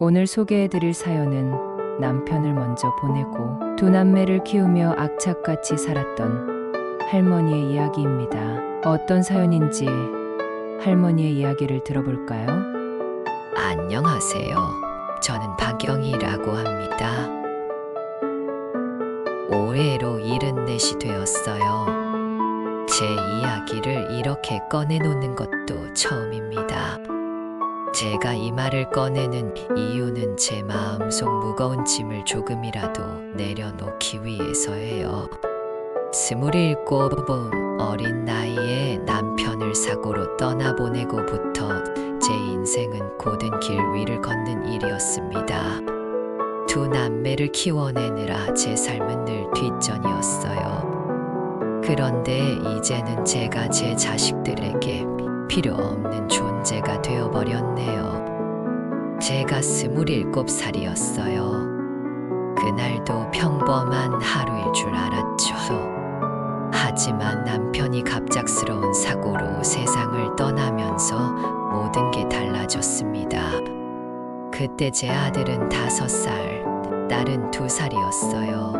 오늘 소개해드릴 사연은 남편을 먼저 보내고 두 남매를 키우며 악착같이 살았던 할머니의 이야기입니다. 어떤 사연인지 할머니의 이야기를 들어볼까요? 안녕하세요. 저는 박영희라고 합니다. 올해로 74이 되었어요. 제 이야기를 이렇게 꺼내놓는 것도 처음입니다. 제가 이 말을 꺼내는 이유는 제 마음속 무거운 짐을 조금이라도 내려놓기 위해서예요. 스물일곱 어린 나이에 남편을 사고로 떠나보내고부터 제 인생은 고된 길 위를 걷는 일이었습니다. 두 남매를 키워내느라 제 삶은 늘 뒷전이었어요. 그런데 이제는 제가 제 자식들에게 필요 없는 존재가 되어버렸네요. 제가 스물일곱 살이었어요. 그날도 평범한 하루일 줄 알았죠. 하지만 남편이 갑작스러운 사고로 세상을 떠나면서 모든 게 달라졌습니다. 그때 제 아들은 다섯 살, 딸은 두 살이었어요.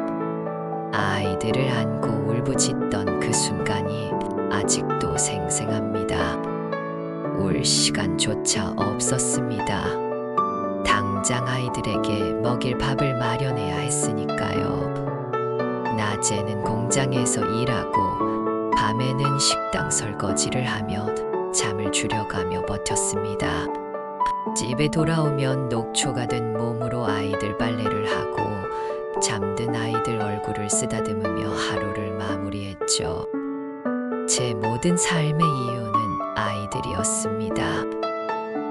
아이들을 안고 울부짖던 그 순간이 아직도 생생합니다. 울 시간조차 없었습니다. 당장 아이들에게 먹일 밥을 마련해야 했으니까요. 낮에는 공장에서 일하고 밤에는 식당 설거지를 하며 잠을 줄여가며 버텼습니다. 집에 돌아오면 녹초가 된 몸으로 아이들 빨래를 하고 잠든 아이들 얼굴을 쓰다듬으며 하루를 마무리했죠. 제 모든 삶의 이유는 아이들이었습니다.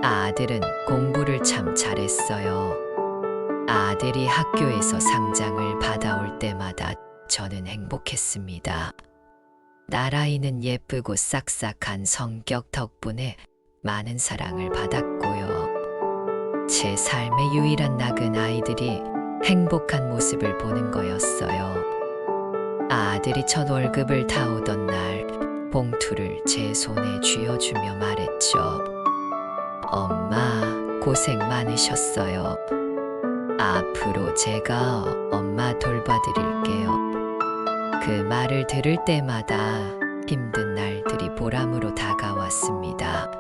아들은 공부를 참 잘했어요. 아들이 학교에서 상장을 받아올 때마다 저는 행복했습니다. 딸아이는 예쁘고 싹싹한 성격 덕분에 많은 사랑을 받았고요. 제 삶의 유일한 낙은 아이들이 행복한 모습을 보는 거였어요. 아들이 첫 월급을 타오던 날 봉투를 제 손에 쥐어주며 말했죠. 엄마, 고생 많으셨어요. 앞으로 제가 엄마 돌봐드릴게요. 그 말을 들을 때마다 힘든 날들이 보람으로 다가왔습니다.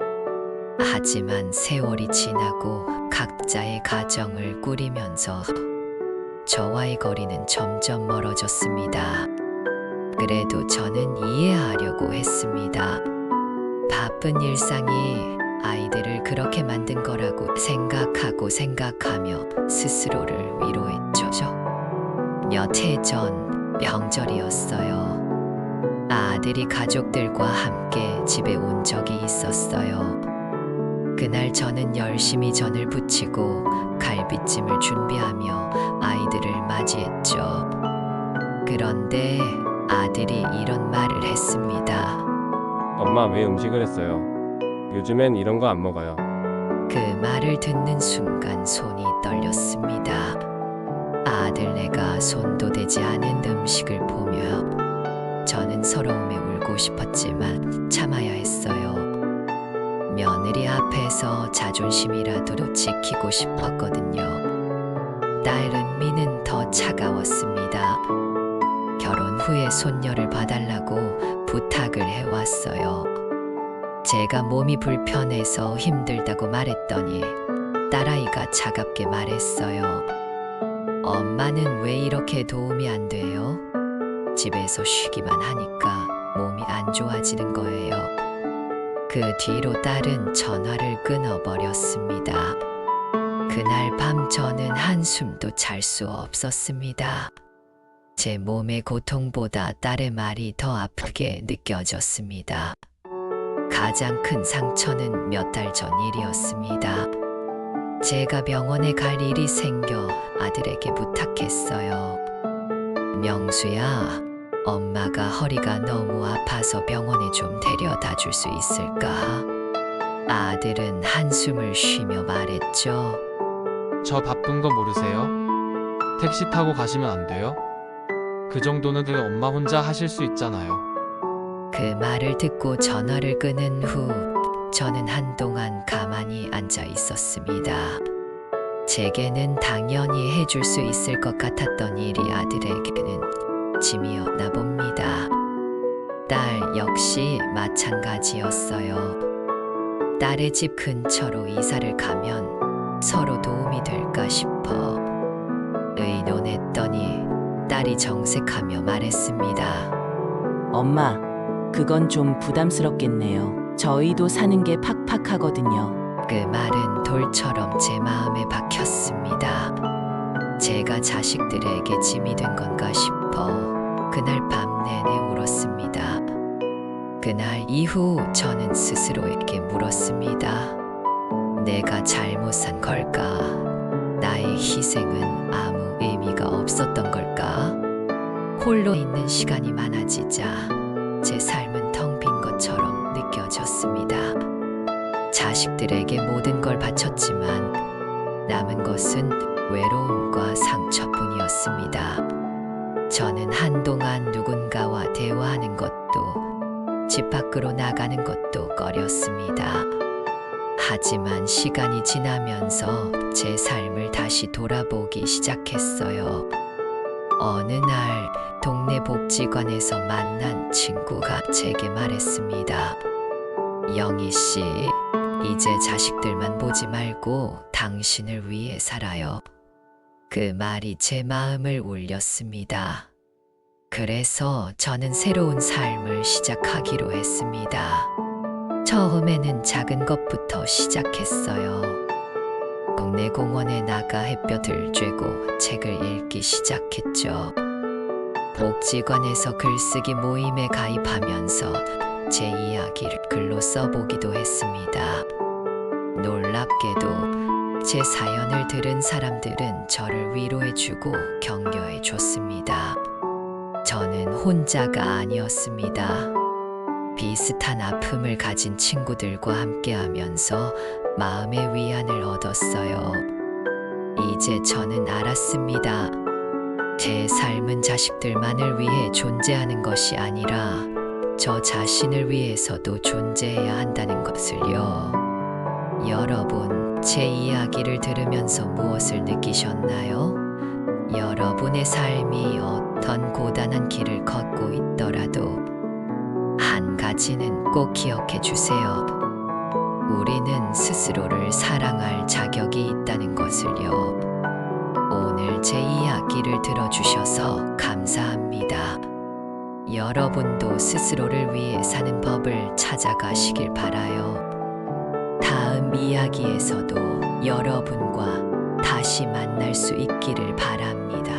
하지만 세월이 지나고 각자의 가정을 꾸리면서 저와의 거리는 점점 멀어졌습니다. 그래도 저는 이해하려고 했습니다. 바쁜 일상이 아이들을 그렇게 만든 거라고 생각하고 생각하며 스스로를 위로했죠. 몇해 전 명절이었어요. 아들이 가족들과 함께 집에 온 적이 있었어요. 그날 저는 열심히 전을 부치고 갈비찜을 준비하며 아이들을 맞이했죠. 그런데 아들이 이런 말을 했습니다. 엄마 왜 음식을 했어요? 요즘엔 이런 거 안 먹어요. 그 말을 듣는 순간 손이 떨렸습니다. 아들네가 손도 대지 않은 음식을 보며 저는 서러움에 울고 싶었지만 참아야 했어요. 며느리 앞에서 자존심이라도 지키고 싶었거든요. 딸은 미는 더 차가웠습니다. 후에 손녀를 봐달라고 부탁을 해왔어요. 제가 몸이 불편해서 힘들다고 말했더니 딸아이가 차갑게 말했어요. 엄마는 왜 이렇게 도움이 안 돼요? 집에서 쉬기만 하니까 몸이 안 좋아지는 거예요. 그 뒤로 딸은 전화를 끊어버렸습니다. 그날 밤 저는 한숨도 잘 수 없었습니다. 제 몸의 고통보다 딸의 말이 더 아프게 느껴졌습니다. 가장 큰 상처는 몇 달 전 일이었습니다. 제가 병원에 갈 일이 생겨 아들에게 부탁했어요. 명수야, 엄마가 허리가 너무 아파서 병원에 좀 데려다 줄 수 있을까? 아들은 한숨을 쉬며 말했죠. 저 바쁜 거 모르세요? 택시 타고 가시면 안 돼요? 그 정도는 그 엄마 혼자 하실 수 있잖아요. 그 말을 듣고 전화를 끊은 후 저는 한동안 가만히 앉아 있었습니다. 제게는 당연히 해줄 수 있을 것 같았던 일이 아들에게는 짐이었나 봅니다. 딸 역시 마찬가지였어요. 딸의 집 근처로 이사를 가면 서로 도움이 될까 싶어 의논했더니 딸이 정색하며 말했습니다. 엄마, 그건 좀 부담스럽겠네요. 저희도 사는 게 팍팍하거든요. 그 말은 돌처럼 제 마음에 박혔습니다. 제가 자식들에게 짐이 된 건가 싶어 그날 밤 내내 울었습니다. 그날 이후 저는 스스로에게 물었습니다. 내가 잘못 산 걸까? 나의 희생은 아무 의미가 없었던 걸까? 홀로 있는 시간이 많아지자 제 삶은 텅 빈 것처럼 느껴졌습니다. 자식들에게 모든 걸 바쳤지만 남은 것은 외로움과 상처뿐이었습니다. 저는 한동안 누군가와 대화하는 것도 집 밖으로 나가는 것도 꺼렸습니다. 하지만 시간이 지나면서 제 삶을 다시 돌아보기 시작했어요. 어느 날 동네 복지관에서 만난 친구가 제게 말했습니다. 영희 씨, 이제 자식들만 보지 말고 당신을 위해 살아요. 그 말이 제 마음을 울렸습니다. 그래서 저는 새로운 삶을 시작하기로 했습니다. 처음에는 작은 것부터 시작했어요. 동네 공원에 나가 햇볕을 쬐고 책을 읽기 시작했죠. 복지관에서 글쓰기 모임에 가입하면서 제 이야기를 글로 써보기도 했습니다. 놀랍게도 제 사연을 들은 사람들은 저를 위로해주고 격려해줬습니다. 저는 혼자가 아니었습니다. 비슷한 아픔을 가진 친구들과 함께 하면서 마음의 위안을 얻었어요. 이제 저는 알았습니다. 제 삶은 자식들만을 위해 존재하는 것이 아니라 저 자신을 위해서도 존재해야 한다는 것을요. 여러분, 제 이야기를 들으면서 무엇을 느끼셨나요? 여러분의 삶이 어떤 고단한 길을 걷고 있더라도 한 가지는 꼭 기억해 주세요. 우리는 스스로를 사랑할 자격이 있다는 것을요. 오늘 제 이야기를 들어주셔서 감사합니다. 여러분도 스스로를 위해 사는 법을 찾아가시길 바라요. 다음 이야기에서도 여러분과 다시 만날 수 있기를 바랍니다.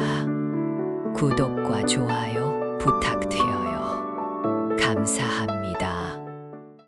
구독과 좋아요